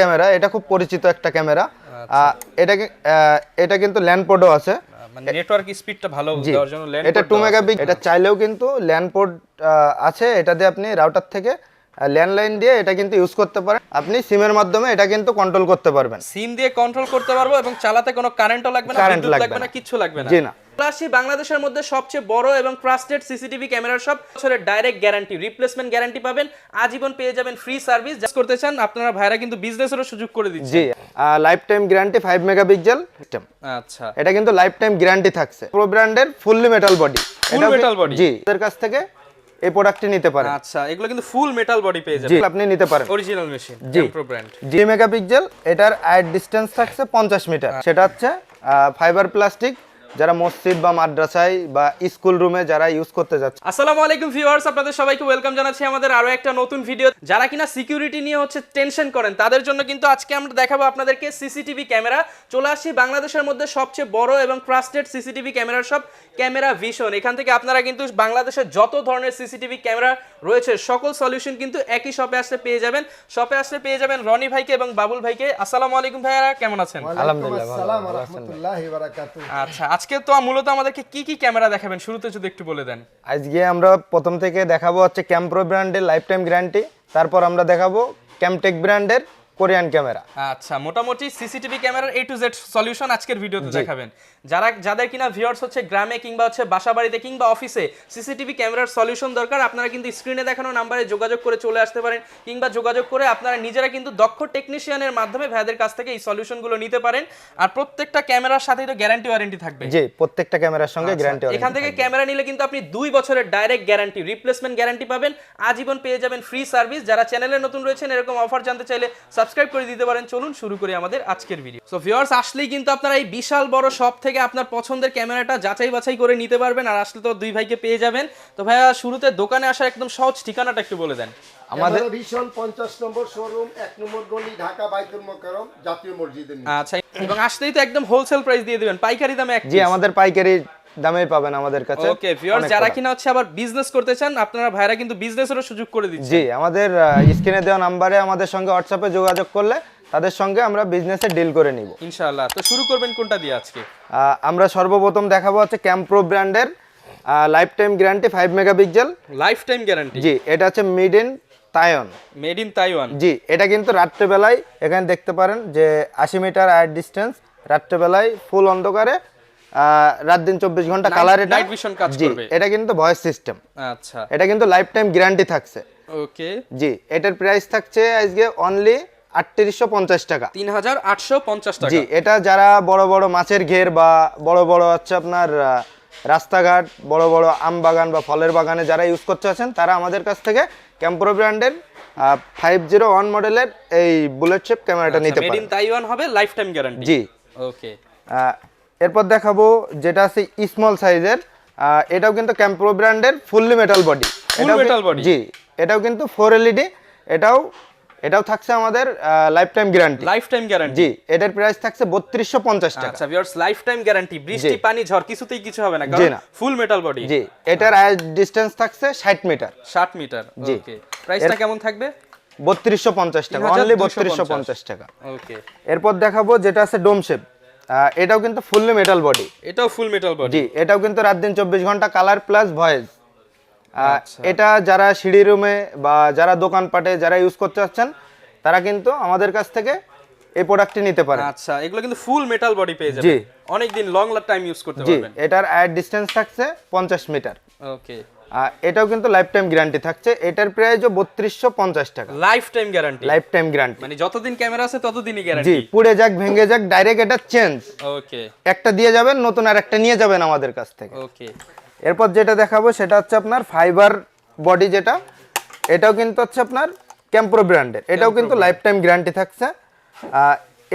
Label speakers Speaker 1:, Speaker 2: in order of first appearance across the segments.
Speaker 1: Camera এটা খুব পরিচিত একটা ক্যামেরা।
Speaker 2: আচ্ছা।
Speaker 1: এটা এটা কিন্তু ল্যান্ড পোর্টও আছে।
Speaker 2: মানে নেটওয়ার্ক স্পিডটা ভালো দেওয়ার জন্য
Speaker 1: এটা টু মেগাপিক্সেল এটা চাইলেও কিন্তু ল্যান্ড পোর্ট আছে। এটা দিয়ে আপনি রাউটার থেকে ল্যান্ডলাইন দিয়ে এটা কিন্তু ইউজ করতে পারেন। আপনি সিমের মাধ্যমে এটা কিন্তু কন্ট্রোল করতে পারবেন।
Speaker 2: সিম দিয়ে কন্ট্রোল করতে পারব এবং চালাতে কোনো কারেন্টও লাগবে না বিদ্যুৎ
Speaker 1: লাগবে
Speaker 2: না। কিচ্ছু লাগবে না।
Speaker 1: জি না।
Speaker 2: আসি বাংলাদেশের মধ্যে সবচেয়ে বড় এবং ট্রাস্টেড সিসিটিভি ক্যামেরার সব বছরের ডাইরেক্ট গ্যারান্টি রিপ্লেসমেন্ট গ্যারান্টি পাবেন। আজীবন পেয়ে যাবেন ফ্রি সার্ভিস জাস্ট করতে চান আপনারা ভাইরা কিন্তু বিজনেসেরও সুযোগ করে দিচ্ছে
Speaker 1: জি life time guarantee five megapixel system
Speaker 2: আচ্ছা।
Speaker 1: এটা কিন্তু লাইফ টাইম গ্যারান্টি থাকছে প্রো ব্র্যান্ডের fully metal body
Speaker 2: Full metal body?
Speaker 1: জি এর কাছ থেকে এই প্রোডাক্টটি নিতে পারেন।
Speaker 2: আচ্ছা এগুলো কিন্তু ফুল মেটাল বডি পেয়ে
Speaker 1: জি
Speaker 2: যাবেন
Speaker 1: আপনি নিতে পারেন।
Speaker 2: অরিজিনাল মেশিন
Speaker 1: জি।
Speaker 2: প্রো ব্র্যান্ড
Speaker 1: জি মেগাপিক্সেল এটার আইট ডিসটেন্স থাকছে পঞ্চাশ মিটার সেটা হচ্ছে ফাইবার প্লাস্টিক যারা মসজিদ বা মাদ্রাসায় বা স্কুল রুমে যারা ইউজ করতে যাচ্ছে।
Speaker 2: আসসালামু আলাইকুম ভিউয়ার্স, আপনাদের সবাইকে ওয়েলকাম জানাচ্ছি আমাদের আরও একটা নতুন ভিডিও যারা কিনা সিকিউরিটি নিয়ে হচ্ছে টেনশন করেন, তাদের জন্য কিন্তু আজকে আমরা দেখাবো আপনাদেরকে সিসিটিভি ক্যামেরা চলে আসি বাংলাদেশের মধ্যে সবচেয়ে বড় এবং ট্রাস্টেড সিসিটিভি ক্যামেরার সব ক্যামেরা ভিশন এখান থেকে আপনারা কিন্তু বাংলাদেশের যত ধরনের সিসিটিভি ক্যামেরা রয়েছে। সকল সলিউশন কিন্তু একই শপে আসলে পেয়ে যাবেন। শপে আসলে পেয়ে যাবেন রনি ভাইকে এবং বাবুল ভাইকে। আসসালামু আলাইকুম ভাইয়ারা কেমন আছেন?
Speaker 1: আলহামদুলিল্লাহ, ভালো,
Speaker 3: আসসালাম
Speaker 1: ভালো আছেন
Speaker 3: রহমতুল্লাহ বারাকাতু
Speaker 2: আচ্ছা আজকে তো মূলত আমাদেরকে কি কি ক্যামেরা দেখাবেন? শুরুতে যদি একটু বলে দেন।
Speaker 1: আজকে আমরা প্রথম থেকে দেখাবো হচ্ছে ক্যাম্প্রো ব্র্যান্ডের লাইফ টাইম গ্যারান্টি তারপর আমরা দেখাবো ক্যামটেক ব্র্যান্ডের কোরিয়ান ক্যামেরা।
Speaker 2: আচ্ছা মোটামুটি সিসিটিভি ক্যামেরার এ টু জেড সলিউশন আজকের ভিডিওতে দেখাবেন। যারা যাদের কিনা ভিউয়ার্স হচ্ছে গ্রামে কিংবা হচ্ছে বাসা বাড়িতে কিংবা অফিসে সিসিটিভি ক্যামেরার সলিউশন দরকার আপনারা কিন্তু স্ক্রিনে দেখানো নাম্বারে যোগাযোগ করে চলে আসতে পারেন কিংবা যোগাযোগ করে আপনারা নিজেরা কিন্তু দক্ষ টেকনিশিয়ানের মাধ্যমে ভাইদের কাছ থেকে এই সলিউশনগুলো নিতে পারেন। আর প্রত্যেকটা ক্যামেরার সাথেই তো গ্যারান্টি ওয়ারেন্টি থাকবে।
Speaker 1: জি প্রত্যেকটা ক্যামেরার সঙ্গে গ্যারান্টি
Speaker 2: এখান থেকে ক্যামেরা নিলে কিন্তু আপনি দুই বছরের ডাইরেক্ট গ্যারান্টি রিপ্লেসমেন্ট গ্যারান্টি পাবেন। আজীবন পেয়ে যাবেন ফ্রি সার্ভিস যারা চ্যানেলে নতুন রয়েছেন এরকম অফার জানতে চাইলে সাবস্ক্রাইব করে দিতে পারেন। চলুন শুরু করি আমাদের আজকের ভিডিও সো ভিউয়ার্স আসলেই কিন্তু আপনারা এই বিশাল বড় শপ থেকে আপনার পছন্দের ক্যামেরাটা যাচাই বাছাই করে নিতে পারবেন। আর আসলে তো দুই ভাইকে পেয়ে যাবেন। তো ভাইয়া শুরুতে দোকানে আসার একদম সহজ ঠিকানাটা একটু বলে দেন।
Speaker 1: আমাদের
Speaker 3: ভীষণ পঞ্চাশ নম্বর শোরুম এক নম্বর গলি ঢাকা বাইতুল মোকারম জাতীয় মসজিদের নিচে।
Speaker 2: আচ্ছা এবং আসলেই তো একদম হোলসেল প্রাইস দিয়ে দিবেন। পাইকারি দামে এক
Speaker 1: জি আমাদের পাইকারি দামেই পাবেন আমাদের কাছে
Speaker 2: ওকে ভিউয়ার্স যারা কিনা হচ্ছে আবার বিজনেস করতে চান আপনারা ভাইরা কিন্তু বিজনেসেরও সুযোগ করে দিচ্ছে
Speaker 1: জি আমাদের স্ক্রিনে দেওয়া নাম্বারে আমাদের সঙ্গে হোয়াটসঅ্যাপে যোগাযোগ করলে তাদের সঙ্গে আমরা বিজনেসে ডিল করে নিব।
Speaker 2: ইনশাআল্লাহ। তো শুরু করবেন কোনটা দিয়ে আজকে?
Speaker 1: আমরা সর্বপ্রথম দেখাবো হচ্ছে ক্যাম্প্রো ব্র্যান্ডের life time guarantee five megapixel
Speaker 2: life time guarantee
Speaker 1: জি এটা হচ্ছে made in Taiwan
Speaker 2: made in Taiwan
Speaker 1: জি এটা কিন্তু রাত্রেবেলায় এখানে দেখতে পারেন যে আশি মিটার আয়ার ডিস্টেন্স রাত্রেবেলায় ফুল অন্ধকারে রাত দিন চব্বিশ
Speaker 2: ঘণ্টা
Speaker 1: কালার এটা
Speaker 2: কাজ করবে।
Speaker 1: এটা কিন্তু ভয়েস সিস্টেম
Speaker 2: আচ্ছা।
Speaker 1: এটা কিন্তু লাইফ টাইম গ্যারান্টি থাকছে।
Speaker 2: ওকে
Speaker 1: জি এটার প্রাইস থাকছে আজকে অনলি আটত্রিশশো পঞ্চাশ টাকা।
Speaker 2: তিন হাজার আটশো পঞ্চাশ টাকা।
Speaker 1: জি এটা যারা বড় বড় মাছের ঘের বা বড় বড় হচ্ছে আপনার রাস্তাঘাট বড় বড় আম বাগান বা ফলের বাগানে যারা ইউজ করতে আছেন তারা আমাদের কাছ থেকে ক্যাম্প্রো ব্র্যান্ডের ফাইভ জিরো ওয়ান মডেলের এই বুলেট শেপ ক্যামেরাটা নিতে পারেন।
Speaker 2: তাইওয়ান হবে লাইফ টাইম গ্যারান্টি
Speaker 1: জি
Speaker 2: ওকে
Speaker 1: এরপর দেখাবো যেটা আছে স্মল সাইজের এটাও কিন্তু ক্যাম্প্রো ব্র্যান্ডের ফুললি মেটাল বডি? জি এটাও কিন্তু ফোর এলইডি এটাও এটাও থাকছে আমাদের life time guarantee
Speaker 2: life time guarantee
Speaker 1: জি এটার প্রাইস থাকছে বত্রিশশো পঞ্চাশ টাকা।
Speaker 2: আচ্ছা ভিউয়ার্স লাইফ টাইম গ্যারান্টি বৃষ্টি পানি ঝড় কিছুতেই কিছু হবে না কারণ
Speaker 1: না।
Speaker 2: ফুল মেটাল বডি
Speaker 1: জি এটার আয়ের ডিস্টেন্স থাকছে ষাট মিটার
Speaker 2: 60 মিটার
Speaker 1: জি।
Speaker 2: ওকে প্রাইসটা কেমন থাকবে?
Speaker 1: বত্রিশশো পঞ্চাশ টাকা
Speaker 2: 3250
Speaker 1: অনলি বত্রিশশো পঞ্চাশ টাকা।
Speaker 2: ওকে
Speaker 1: এরপর দেখাবো যেটা আছে ডোম শেপ এটাও কিন্তু ফুললি মেটাল বডি
Speaker 2: এটাও ফুল মেটাল বডি
Speaker 1: জি এটাও কিন্তু রাত দিন চব্বিশ ঘণ্টা কালার প্লাস ভয়েস। এটা যারা সিঁড়ি রুমে বা যারা দোকানপাটে যারা ইউজ করতে চাচ্ছেন তারা কিন্তু আমাদের কাছ থেকে এই প্রোডাক্টটি নিতে পারে
Speaker 2: আচ্ছা এগুলো কিন্তু ফুল মেটাল বডি পেয়ে যাবে। অনেক দিন লং টাইম ইউজ করতে পারবেন।
Speaker 1: এটার আয়ের ডিস্টেন্স থাকছে পঞ্চাশ মিটার
Speaker 2: ওকে
Speaker 1: এটাও কিন্তু লাইফ টাইম গ্যারান্টি থাকছে। এটার প্রাইসও বত্রিশশো পঞ্চাশ টাকা।
Speaker 2: Life time guarantee
Speaker 1: life time guarantee
Speaker 2: মানে যতদিন ক্যামেরা আছে ততদিনই
Speaker 1: জি
Speaker 2: গ্যারান্টি
Speaker 1: পুড়ে যাক ভেঙে যাক ডাইরেক্ট এটা চেঞ্জ
Speaker 2: ওকে
Speaker 1: একটা দিয়ে যাবেন নতুন আর একটা নিয়ে যাবেন আমাদের কাছ থেকে।
Speaker 2: ওকে
Speaker 1: এরপর যেটা দেখাবো সেটা হচ্ছে আপনার ফাইবার বডি যেটা এটাও কিন্তু হচ্ছে আপনার ক্যাম্প্রো ব্র্যান্ডের এটাও কিন্তু লাইফ টাইম গ্যারান্টি থাকছে।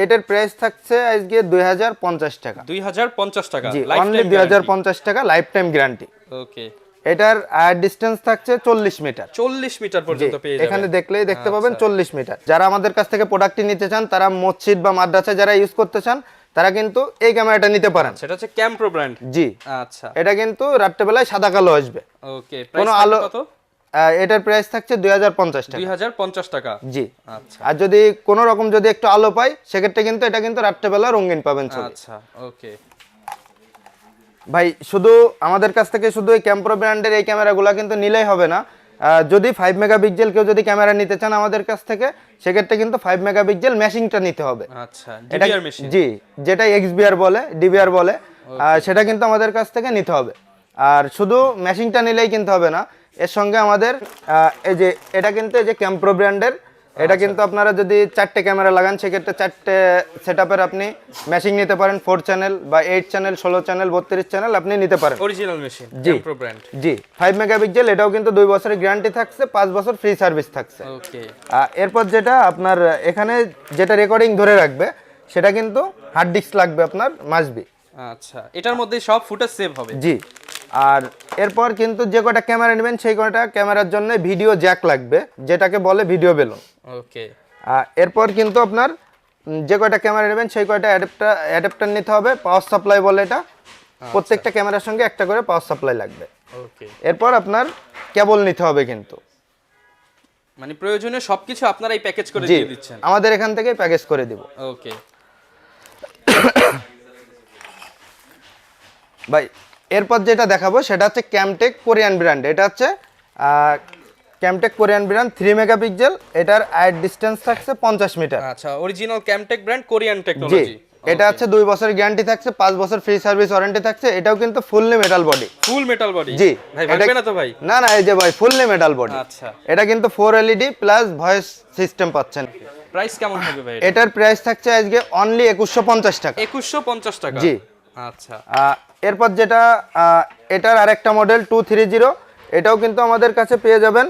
Speaker 1: এটার প্রাইস থাকছে আজকে দুই হাজার পঞ্চাশ টাকা।
Speaker 2: দুই হাজার পঞ্চাশ টাকা।
Speaker 1: জি অনলি দুই হাজার পঞ্চাশ টাকা লাইফ টাইম গ্যারান্টি
Speaker 2: ওকে
Speaker 1: এটার ডিস্টেন্স থাকছে চল্লিশ মিটার
Speaker 2: চল্লিশ মিটার পর্যন্ত
Speaker 1: এখানে দেখলেই দেখতে পাবেন চল্লিশ মিটার যারা আমাদের কাছ থেকে প্রোডাক্টটি নিতে চান তারা মসজিদ বা মাদ্রাসায় যারা ইউজ করতে চান তারা কিন্তু এই ক্যামেরাটা নিতে পারেন।
Speaker 2: সেটা হচ্ছে ক্যাম্প্রো ব্র্যান্ড
Speaker 1: জি।
Speaker 2: আচ্ছা।
Speaker 1: এটা কিন্তু রাত্রেবেলায় সাদা কালো আসবে।
Speaker 2: ওকে
Speaker 1: কোনো আলো এটার প্রাইস থাকছে দুই হাজার পঞ্চাশ টাকা।
Speaker 2: দুই হাজার পঞ্চাশ টাকা।
Speaker 1: জি।
Speaker 2: আচ্ছা।
Speaker 1: আর যদি কোনো রকম যদি একটু আলো পাই সেক্ষেত্রে কিন্তু এটা কিন্তু রাত্রেবেলা রঙিন পাবেন
Speaker 2: আচ্ছা ওকে
Speaker 1: ভাই শুধু আমাদের কাছ থেকে শুধু এই ক্যাম্প্রো ব্র্যান্ডের এই ক্যামেরাগুলো কিন্তু নিলেই হবে না। যদি ফাইভ মেগা মেগাপিক্সেল কেউ যদি ক্যামেরা নিতে চান আমাদের কাছ থেকে সেক্ষেত্রে কিন্তু ফাইভ মেগা মেগাপিক্সেল ম্যাশিংটা নিতে হবে।
Speaker 2: আচ্ছা
Speaker 1: এটা জি যেটা এক্সবিআর বলে ডিবিআর বলে সেটা কিন্তু আমাদের কাছ থেকে নিতে হবে। আর শুধু মেশিংটা নিলেই কিনতে হবে না এর সঙ্গে আমাদের এই যে এটা কিন্তু এই যে ক্যাম্প্রো ব্র্যান্ডের এটা কিন্তু আপনারা যদি চারটে ক্যামেরা লাগান সেক্ষেত্রে চারটে সেট আপনি ম্যাশিং নিতে পারেন ফোর চ্যানেল বা এইট চ্যানেল ষোলো চ্যানেল বত্রিশ চ্যানেল আপনি নিতে পারেন।
Speaker 2: অরিজিনাল মেশিন
Speaker 1: জি।
Speaker 2: ব্র্যান্ড
Speaker 1: জি ফাইভ মেগাপিক্সেল এটাও কিন্তু দুই বছরের গ্যারান্টি থাকছে পাঁচ বছর ফ্রি সার্ভিস থাকছে। এরপর যেটা আপনার এখানে যেটা রেকর্ডিং ধরে রাখবে সেটা কিন্তু হার্ড ডিস্ক লাগবে আপনার মাসবি।
Speaker 2: আচ্ছা এটার মধ্যে সব ফুটেজ সেভ হবে?
Speaker 1: জি। আর এরপর কিন্তু যে কটা ক্যামেরা নেবেন সেই কটা ক্যামেরার জন্য ভিডিও জ্যাক লাগবে যেটাকে বলে ভিডিও বেলুন।
Speaker 2: ওকে।
Speaker 1: এরপর কিন্তু আপনার যে কয়টা ক্যামেরা নেবেন সেই কয়টা অ্যাডাপ্টার অ্যাডাপ্টার নিতে হবে পাওয়ার সাপ্লাই বলে এটা। প্রত্যেকটা ক্যামেরার সঙ্গে একটা করে পাওয়ার সাপ্লাই লাগবে।
Speaker 2: ওকে।
Speaker 1: এরপর আপনার কেবল নিতে হবে কিন্তু।
Speaker 2: মানে প্রয়োজনীয় সবকিছু আপনারা এই প্যাকেজ করে দিয়ে দিচ্ছেন।
Speaker 1: আমাদের এখান থেকে প্যাকেজ করে দিব।
Speaker 2: ওকে।
Speaker 1: ভাই এরপর যেটা দেখাবো সেটা হচ্ছে ক্যামটেক কোরিয়ান ব্র্যান্ড এটা হচ্ছে Camtech Korean brand three megapixel এটার আইট ডিস্টেন্স থাকছে পঞ্চাশ মিটার।
Speaker 2: আচ্ছা original Camtech brand Korean technology
Speaker 1: এটা হচ্ছে দুই বছরের গ্যারান্টি থাকছে পাঁচ বছর ফ্রি সার্ভিস ওয়ারেন্টি থাকছে। এটাও কিন্তু fully metal body
Speaker 2: full metal body
Speaker 1: জি।
Speaker 2: ভাই না তো ভাই?
Speaker 1: না না এই যে ভাই ফুললি মেটাল বডি
Speaker 2: আচ্ছা।
Speaker 1: এটা কিন্তু four LED plus voice system পাচ্ছেন।
Speaker 2: প্রাইস কেমন হবে ভাই
Speaker 1: এটার প্রাইস থাকছে আজকে অনলি একুশশো পঞ্চাশ টাকা।
Speaker 2: একুশশো পঞ্চাশ টাকা?
Speaker 1: জি।
Speaker 2: আচ্ছা।
Speaker 1: এরপর যেটা এটার আরেকটা মডেল টু থ্রি জিরো এটাও কিন্তু আমাদের কাছে পেয়ে যাবেন।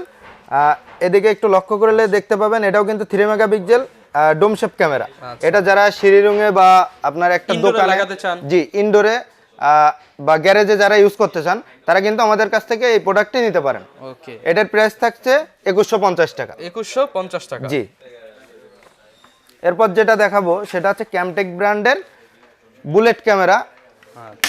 Speaker 1: এদিকে একটু লক্ষ্য করলে দেখতে পাবেন এটাও কিন্তু থ্রি মেগাপিক্সেল ডোমশেপ ক্যামেরা এটা যারা সিঁড়ি রুমে বা আপনার একটা দোকানে জি ইনডোরে বা গ্যারেজে যারা ইউজ করতে চান তারা কিন্তু আমাদের কাছ থেকে এই প্রোডাক্টটি নিতে পারেন।
Speaker 2: ওকে
Speaker 1: এটার প্রাইস থাকছে একুশশো পঞ্চাশ টাকা।
Speaker 2: একুশশো পঞ্চাশ টাকা।
Speaker 1: জি। এরপর যেটা দেখাবো সেটা হচ্ছে ক্যামটেক ব্র্যান্ডের বুলেট ক্যামেরা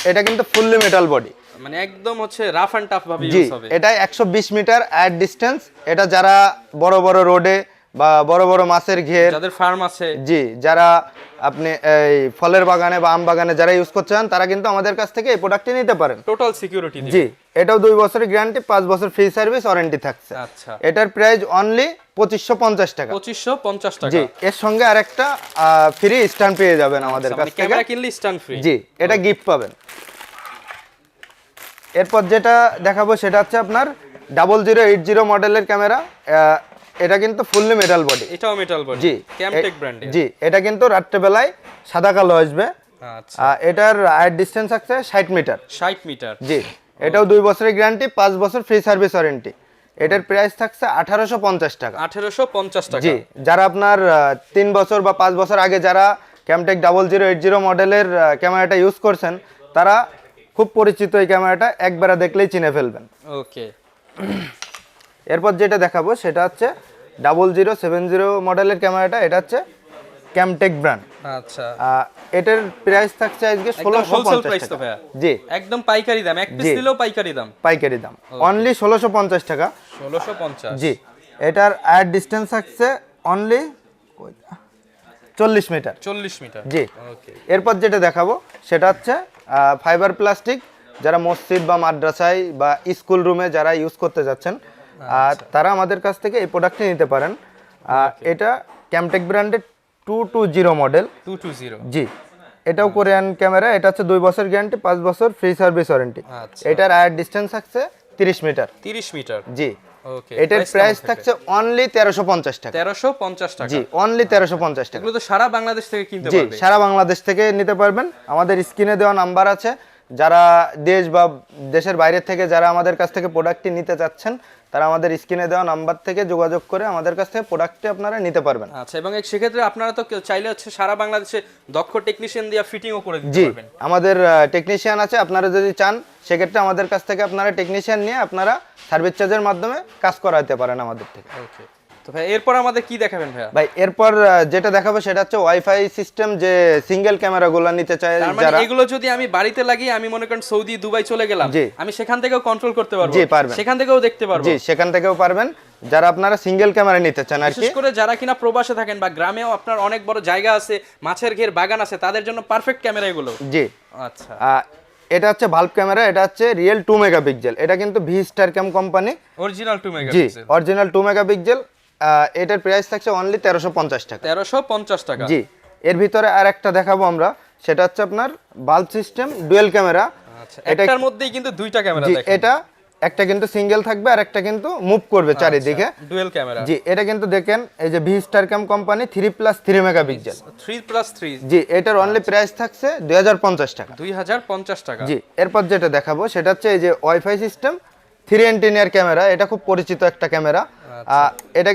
Speaker 1: এটা কিন্তু ফুললি মেটাল বডি
Speaker 2: মানে একদম হচ্ছে রাফ এন্ড টাফ ভাবে ইউজ হবে।
Speaker 1: এটা একশো বিশ মিটার অ্যাট ডিসটেন্স এটা যারা বড় বড় রোডে বা বড় বড় মাছের ঘের।
Speaker 2: যাদের ফার্ম আছে।
Speaker 1: জি যারা আপনি এই ফলের বাগানে বা আম বাগানে যারা ইউজ করতে চান তারা কিন্তু আমাদের কাছ থেকে এই প্রোডাক্টটি নিতে পারেন।
Speaker 2: টোটাল সিকিউরিটি
Speaker 1: জি এটাও দুই বছরের গ্যারান্টি পাঁচ বছর ফ্রি সার্ভিস ওয়ারেন্টি থাকছে।
Speaker 2: আচ্ছা।
Speaker 1: এটার প্রাইস অনলি পঁচিশশো পঞ্চাশ টাকা।
Speaker 2: পঁচিশশো পঞ্চাশ টাকা।
Speaker 1: জি এর সঙ্গে আরেকটা ফ্রি স্ট্যান্ড পেয়ে যাবেন আমাদের কাছ থেকে।
Speaker 2: ক্যামেরা কিনলে স্ট্যান্ড ফ্রি
Speaker 1: জি এটা গিফট পাবেন। এরপর যেটা দেখাবো সেটা হচ্ছে আপনার ডাবল জিরো এইট জিরো মডেলের ক্যামেরা এটা কিন্তু ফুললি মেটাল বডি
Speaker 2: এটাও মেটাল বডি
Speaker 1: জি।
Speaker 2: ক্যামটেক ব্র্যান্ডের
Speaker 1: জি এটা কিন্তু রাত্রেবেলায় সাদা কালো আসবে।
Speaker 2: আচ্ছা।
Speaker 1: এটার আয়ের ডিসটেন্স আছে ষাট মিটার
Speaker 2: ষাট মিটার
Speaker 1: জি এটাও দুই বছরের গ্যারান্টি পাঁচ বছর ফ্রি সার্ভিস ওয়ারেন্টি এটার প্রাইস থাকছে আঠারোশো পঞ্চাশ টাকা।
Speaker 2: আঠেরোশো পঞ্চাশ টাকা।
Speaker 1: জি যারা আপনার তিন বছর বা পাঁচ বছর আগে যারা Camtech double zero eight zero মডেলের ক্যামেরাটা ইউজ করছেন তারা খুব পরিচিত এই ক্যামেরাটা একবারে দেখলেই চিনে ফেলবেন।
Speaker 2: ওকে
Speaker 1: এরপর যেটা দেখাবো সেটা হচ্ছে ডাবল জিরো সেভেন জিরো মডেলের ক্যামেরাটা এটা হচ্ছে ক্যামটেক ব্র্যান্ড
Speaker 2: আচ্ছা।
Speaker 1: এটার প্রাইস থাকছে আজকে ষোলোশো
Speaker 2: wholesale price
Speaker 1: পঞ্চাশ
Speaker 2: তো
Speaker 1: টাকা জি।
Speaker 2: একদম পাইকারি দাম এক পিস। পাইকারি দাম।
Speaker 1: পাইকারি দাম। অনলি ষোলোশো পঞ্চাশ টাকা।
Speaker 2: ষোলোশো পঞ্চাশ।
Speaker 1: জি। এটার আয়ার ডিস্টেন্স থাকছে অনলি চল্লিশ মিটার
Speaker 2: চল্লিশ মিটার
Speaker 1: জি।
Speaker 2: ওকে
Speaker 1: এরপর যেটা দেখাবো সেটা হচ্ছে ফাইবার প্লাস্টিক যারা মসজিদ বা মাদ্রাসায় বা স্কুল রুমে যারা ইউজ করতে যাচ্ছেন আর তারা আমাদের কাছ থেকে এই প্রোডাক্টটি নিতে পারেন। এটা ক্যামটেক ব্র্যান্ডের two two zero model
Speaker 2: two two zero
Speaker 1: জি। এটাও কোরিয়ান ক্যামেরা এটা হচ্ছে দুই বছর গ্যারান্টি পাঁচ বছর ফ্রি সার্ভিস ওয়ারেন্টি। এটার আয়ার ডিস্টেন্স থাকছে তিরিশ মিটার
Speaker 2: তিরিশ মিটার
Speaker 1: জি। এটার প্রাইস থাকছে অনলি তেরোশো পঞ্চাশ টাকা।
Speaker 2: তেরোশো পঞ্চাশ টাকা।
Speaker 1: জি অনলি তেরোশো পঞ্চাশ টাকা।
Speaker 2: এগুলো তো সারা বাংলাদেশ থেকে কিনতে
Speaker 1: জি সারা বাংলাদেশ থেকে নিতে পারবেন। আমাদের স্ক্রিনে দেওয়া নাম্বার আছে। যারা দেশ বা দেশের বাইরে থেকে যারা আমাদের কাছ থেকে প্রোডাক্টটি নিতে চাচ্ছেন তারা আমাদের স্ক্রিনে দেওয়া নাম্বার থেকে যোগাযোগ করে আমাদের কাছ থেকে প্রোডাক্টটি আপনারা নিতে পারবেন।
Speaker 2: আচ্ছা এবং সেক্ষেত্রে আপনারা তো চাইলে হচ্ছে সারা বাংলাদেশে দক্ষ টেকনিশিয়ান দিয়ে ফিটিংও করে দিতে
Speaker 1: জি
Speaker 2: পারবেন।
Speaker 1: আমাদের টেকনিশিয়ান আছে আপনারা যদি চান সেক্ষেত্রে আমাদের কাছ থেকে আপনারা টেকনিশিয়ান নিয়ে আপনারা সার্ভিস চার্জের মাধ্যমে কাজ করাতে পারেন আমাদের থেকে।
Speaker 2: ওকে তো ভাই এরপর আমাদের কি দেখাবেন
Speaker 1: ভাই এরপর যেটা দেখাবো সেটা হচ্ছে ওয়াইফাই সিস্টেম যে সিঙ্গেল ক্যামেরাগুলো নিতে চায়
Speaker 2: মানে
Speaker 1: যারা
Speaker 2: এগুলো যদি আমি বাড়িতে লাগিয়ে আমি মনে করেন সৌদি দুবাই চলে গেলাম। আমি সেখান থেকেও কন্ট্রোল করতে পারব।
Speaker 1: জি, পারবেন।
Speaker 2: সেখান থেকেও দেখতে পারব।
Speaker 1: জি সেখান থেকেও পারবেন। যারা আপনারা সিঙ্গেল ক্যামেরা নিতে চান আর কি।
Speaker 2: বিশেষ করে যারা কিনা প্রবাসে থাকেন বা গ্রামেও আপনার অনেক বড় জায়গা আছে মাছের ঘের বাগান আছে তাদের জন্য পারফেক্ট ক্যামেরা এগুলো।
Speaker 1: জি।
Speaker 2: আচ্ছা।
Speaker 1: এটা হচ্ছে ভাল্ব ক্যামেরা এটা হচ্ছে রিয়েল টু মেগাপিক্সেল এটা কিন্তু V star cam company
Speaker 2: original two
Speaker 1: জি অরিজিনাল টু মেগাপিক্সেল এটার প্রাইস থাকছে অনলি তেরোশো পঞ্চাশ টাকা।
Speaker 2: তেরোশো পঞ্চাশ টাকা।
Speaker 1: জি এর ভিতরে আর একটা দেখাবো আমরা। সেটা হচ্ছে আপনার বাল্ব সিস্টেম ডুয়েল ক্যামেরা
Speaker 2: আচ্ছা
Speaker 1: এটা
Speaker 2: মধ্যেই কিন্তু দুইটা ক্যামেরা
Speaker 1: এটা একটা কিন্তু সিঙ্গেল থাকবে আর একটা কিন্তু মুভ করবে চারিদিকে।
Speaker 2: ডুয়েল ক্যামেরা
Speaker 1: জি এটা কিন্তু দেখেন এই যে V star cam company three plus three mega megapixel
Speaker 2: three plus three
Speaker 1: জি এটার অনলি প্রাইস থাকছে দুই হাজার পঞ্চাশ টাকা।
Speaker 2: দুই হাজার পঞ্চাশ টাকা।
Speaker 1: জি এরপর যেটা দেখাবো সেটা হচ্ছে এই যে wifi system three antenna camera এটা খুব পরিচিত একটা ক্যামেরা এটা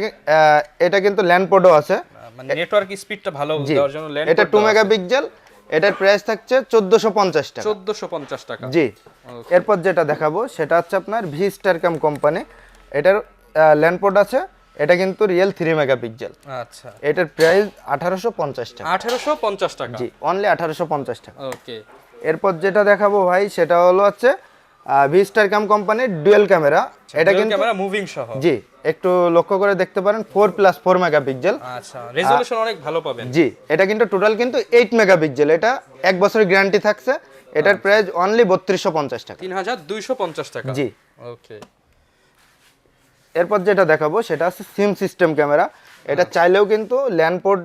Speaker 1: এটা কিন্তু ল্যান্ড পোডও আছে।
Speaker 2: মানে নেটওয়ার্ক স্পিডটা ভালো দেওয়ার জন্য ল্যান্ড
Speaker 1: এটা টু মেগাপিক্সেল এটার প্রাইস থাকছে টাকা। জি। এরপর যেটা দেখাবো সেটা হচ্ছে আপনার ভি কোম্পানি এটার ল্যান্ড আছে। এটা কিন্তু রিয়েল থ্রি মেগাপিক্সেল
Speaker 2: আচ্ছা।
Speaker 1: এটার প্রাইস আঠারোশো পঞ্চাশ টাকা।
Speaker 2: আঠারোশো পঞ্চাশ টাকা?
Speaker 1: জি অনলি আঠারোশো পঞ্চাশ টাকা।
Speaker 2: ওকে
Speaker 1: এরপর যেটা দেখাবো ভাই সেটা হলো হচ্ছে কোম্পানির ডুয়েল ক্যামেরা এটা কিন্তু
Speaker 2: ক্যামেরা মুভিং সহ।
Speaker 1: জি। একটু লক্ষ্য করে দেখতে পারেন ফোর প্লাস ফোর মেগাপিক্সেল
Speaker 2: আচ্ছা রেজলিউশন অনেক ভালো পাবেন।
Speaker 1: জি এটা কিন্তু টোটাল কিন্তু এইট মেগাপিক্সেল এটা এক বছরের গ্যারান্টি থাকছে এটার প্রাইস অনলি বত্রিশশো পঞ্চাশ টাকা।
Speaker 2: তিন হাজার দুইশো পঞ্চাশ টাকা।
Speaker 1: জি।
Speaker 2: ওকে।
Speaker 1: এরপর যেটা দেখাবো সেটা হচ্ছে সিম সিস্টেম ক্যামেরা এটা চাইলেও কিন্তু ল্যান্ড পোর্ট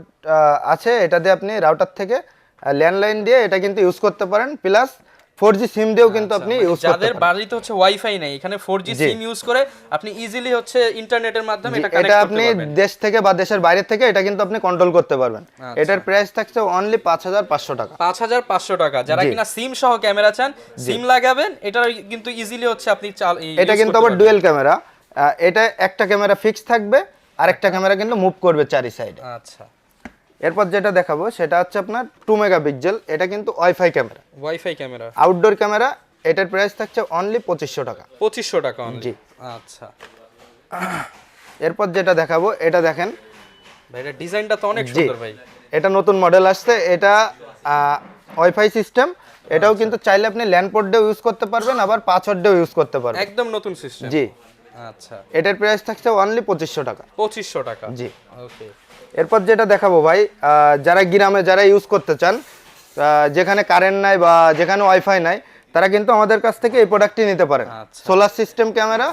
Speaker 1: আছে এটা দিয়ে আপনি রাউটার থেকে ল্যান্ডলাইন দিয়ে এটা কিন্তু ইউজ করতে পারেন। প্লাস ফোর জি সিম দিয়েও কিন্তু আপনি ইউজ করতে
Speaker 2: আচ্ছা, মানে যাদের বাড়িতে হচ্ছে ওয়াইফাই নেই এখানে ফোর জি
Speaker 1: জি।
Speaker 2: সিম ইউজ করে আপনি ইজিলি হচ্ছে ইন্টারনেটের মাধ্যমে এটা
Speaker 1: এটা
Speaker 2: কানেক্ট করতে
Speaker 1: আপনি দেশ থেকে বা দেশের বাইরে থেকে এটা কিন্তু আপনি কন্ট্রোল করতে পারবেন।
Speaker 2: আচ্ছা।
Speaker 1: এটার প্রাইস থাকছে অনলি পাঁচ হাজার পাঁচশো টাকা।
Speaker 2: পাঁচ হাজার পাঁচশো টাকা। যারা কিনা সিম সহ ক্যামেরা চান সিম লাগাবেন এটা কিন্তু ইজিলি হচ্ছে আপনি
Speaker 1: এটা কিন্তু আবার ডুয়েল ক্যামেরা এটা একটা ক্যামেরা ফিক্স থাকবে আর একটা ক্যামেরা কিন্তু মুভ করবে চারি সাইডে
Speaker 2: আচ্ছা।
Speaker 1: এরপর যেটা দেখাবো সেটা হচ্ছে আপনার টু মেগাপিক্সেল এটা কিন্তু wifi camera
Speaker 2: wifi camera
Speaker 1: outdoor camera এটার প্রাইস থাকছে অনলি পঁচিশশো টাকা।
Speaker 2: পঁচিশশো টাকা।
Speaker 1: জি।
Speaker 2: আচ্ছা।
Speaker 1: এরপর যেটা দেখাবো এটা দেখেন।
Speaker 2: এটা ডিজাইনটা তো অনেক সুন্দর ভাই।
Speaker 1: এটা নতুন মডেল আসছে এটা ওয়াইফাই সিস্টেম এটাও কিন্তু চাইলে আপনি ল্যান্ড পোর্ট ইউজ করতে পারবেন আবার পাসওয়ার্ড দিয়েও ইউজ করতে পারবেন।
Speaker 2: একদম নতুন সিস্টেম
Speaker 1: জি।
Speaker 2: আচ্ছা।
Speaker 1: এটার প্রাইস থাকছে অনলি পঁচিশশো টাকা।
Speaker 2: পঁচিশশো টাকা।
Speaker 1: জি।
Speaker 2: ওকে
Speaker 1: এরপর যেটা দেখাবো ভাই যারা গ্রামে যারা ইউজ করতে চান যেখানে কারেন্ট নাই বা যেখানে ওয়াইফাই নাই তারা কিন্তু আমাদের কাছ থেকে এই প্রোডাক্টটি নিতে পারেন। সোলার সিস্টেম ক্যামেরা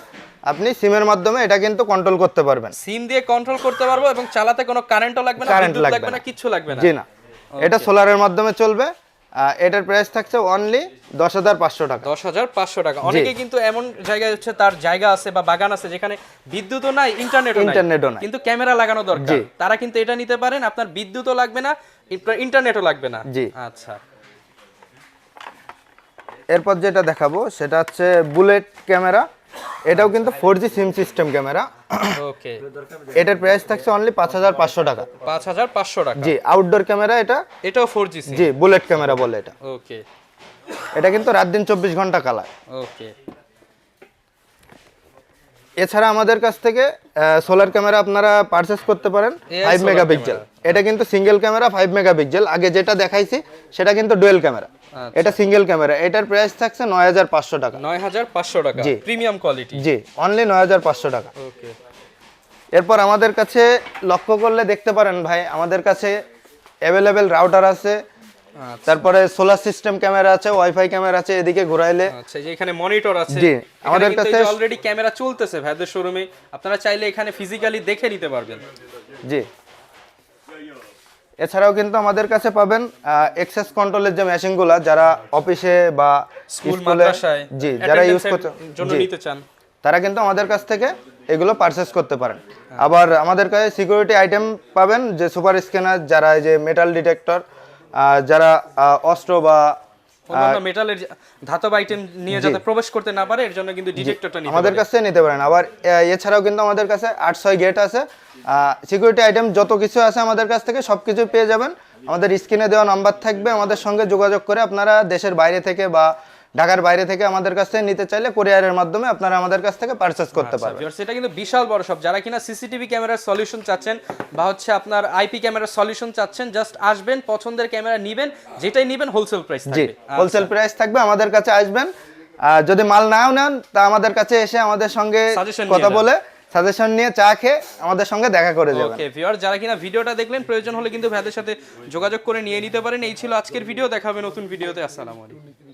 Speaker 1: আপনি সিমের মাধ্যমে এটা কিন্তু কন্ট্রোল করতে পারবেন।
Speaker 2: সিম দিয়ে কন্ট্রোল করতে পারব এবং চালাতে কোনো কারেন্টও লাগবে না
Speaker 1: কারেন্ট লাগবে
Speaker 2: না। কিছু লাগবে না?
Speaker 1: জি না। এটা সোলারের মাধ্যমে চলবে। এটার প্রাইস থাকছে অনলি দশ হাজার পাঁচশো টাকা।
Speaker 2: দশ হাজার পাঁচশো টাকা। অনেকে কিন্তু এমন জায়গায় হচ্ছে তার জায়গা আছে বা বাগান আছে যেখানে বিদ্যুৎও নাই ইন্টারনেটও নাই।
Speaker 1: ইন্টারনেটও নাই।
Speaker 2: কিন্তু ক্যামেরা লাগানো দরকার। তারা কিন্তু এটা নিতে পারেন আপনার বিদ্যুৎও লাগবে না ইন্টারনেটও লাগবে না।
Speaker 1: জি।
Speaker 2: আচ্ছা।
Speaker 1: এরপর যেটা দেখাবো সেটা হচ্ছে বুলেট ক্যামেরা এটাও কিন্তু four G sim system camera
Speaker 2: okay.
Speaker 1: এটার প্রাইস থাকছে অনলি পাঁচ হাজার পাঁচশো টাকা।
Speaker 2: পাঁচ হাজার পাঁচশো টাকা?
Speaker 1: জি আউটডোর ক্যামেরা এটা।
Speaker 2: এটাও four G
Speaker 1: G bullet camera বলে এটা।
Speaker 2: ওকে।
Speaker 1: এটা কিন্তু রাত দিন চব্বিশ ঘণ্টা কালার।
Speaker 2: ওকে।
Speaker 1: এছাড়া আমাদের কাছ থেকে সোলার ক্যামেরা আপনারা পারচেস করতে পারেন ফাইভ মেগাপিক্সেল এটা কিন্তু সিঙ্গেল ক্যামেরা ফাইভ মেগাপিক্সেল আগে যেটা দেখাইছি সেটা কিন্তু ডুয়েল ক্যামেরা
Speaker 2: আচ্ছা।
Speaker 1: এটা সিঙ্গেল ক্যামেরা এটার প্রাইস থাকছে নয় হাজার পাঁচশো টাকা।
Speaker 2: নয় হাজার পাঁচশো টাকা।
Speaker 1: জি।
Speaker 2: প্রিমিয়াম কোয়ালিটি
Speaker 1: জি অনলি নয় হাজার পাঁচশো টাকা।
Speaker 2: ওকে
Speaker 1: এরপর আমাদের কাছে লক্ষ্য করলে দেখতে পারেন ভাই আমাদের কাছে অ্যাভেলেবেল রাউটার আছে তারপরে সোলার সিস্টেম ক্যামেরা আছে ওয়াইফাই ক্যামেরা আছে এদিকে ঘোরাইলে।
Speaker 2: আচ্ছা যে এখানে মনিটর আছে
Speaker 1: জি, আমাদের কাছে-
Speaker 2: অলরেডি ক্যামেরা চলতেছে ভাইদের শোরুমে আপনারা চাইলে এখানে ফিজিক্যালি দেখে নিতে পারবেন।
Speaker 1: জি। এছাড়াও কিন্তু আমাদের কাছে পাবেন এক্সেস কন্ট্রোলের যে মেশিনগুলো যারা অফিসে বা
Speaker 2: স্কুল মাদ্রাসায়
Speaker 1: জি যারা ইউজ করতে
Speaker 2: জন্য নিতে চান।
Speaker 1: তারা কিন্তু আমাদের কাছ থেকে এগুলো পারচেস করতে পারেন। আবার আমাদের কাছে সিকিউরিটি আইটেম পাবেন যে সুপার স্ক্যানার যারা এই যে মেটাল ডিটেক্টর যারা অস্ত্র বা
Speaker 2: মেটালের ধাতব আইটেম নিয়ে যাতে প্রবেশ করতে না পারে এর জন্য কিন্তু ডিটেক্টরটা নিতে
Speaker 1: আমাদের
Speaker 2: পারে।
Speaker 1: কাছ থেকে নিতে পারেন। আবার এছাড়াও কিন্তু আমাদের কাছে আট ছয় গেট আছে। সিকিউরিটি আইটেম যত কিছু আছে আমাদের কাছ থেকে সব কিছু পেয়ে যাবেন। আমাদের স্ক্রিনে দেওয়া নাম্বার থাকবে। আমাদের সঙ্গে যোগাযোগ করে আপনারা দেশের বাইরে থেকে বা ঢাকার বাইরে থেকে আমাদের কাছ থেকে নিতে চাইলে কোরিয়ারের মাধ্যমে আপনারা আমাদের কাছ থেকে পারচেস করতে পারবেন।
Speaker 2: ভিউয়ার্স এটা কিন্তু বিশাল বড় সব যারা কিনা সিসিটিভি ক্যামেরার সলিউশন চাচ্ছেন বা হচ্ছে আপনার আইপি ক্যামেরার সলিউশন চাচ্ছেন জাস্ট আসবেন পছন্দের ক্যামেরা নিবেন যেটাই নিবেন হোলসেল প্রাইস
Speaker 1: জি হোলসেল প্রাইস থাকবে আমাদের কাছে আসবেন। আর যদি মাল নাও নেন তা আমাদের কাছে এসে আমাদের সঙ্গে কথা বলে সাজেশন নিয়ে চা খেয়ে আমাদের সঙ্গে দেখা করে যাবেন।
Speaker 2: ওকে ভিউয়ার যারা কিনা ভিডিওটা দেখলেন প্রয়োজন হলে কিন্তু ভাইদের সাথে যোগাযোগ করে নিয়ে নিতে পারেন। এই ছিল আজকের ভিডিও দেখাবে নতুন ভিডিওতে আসসালামু আলাইকুম।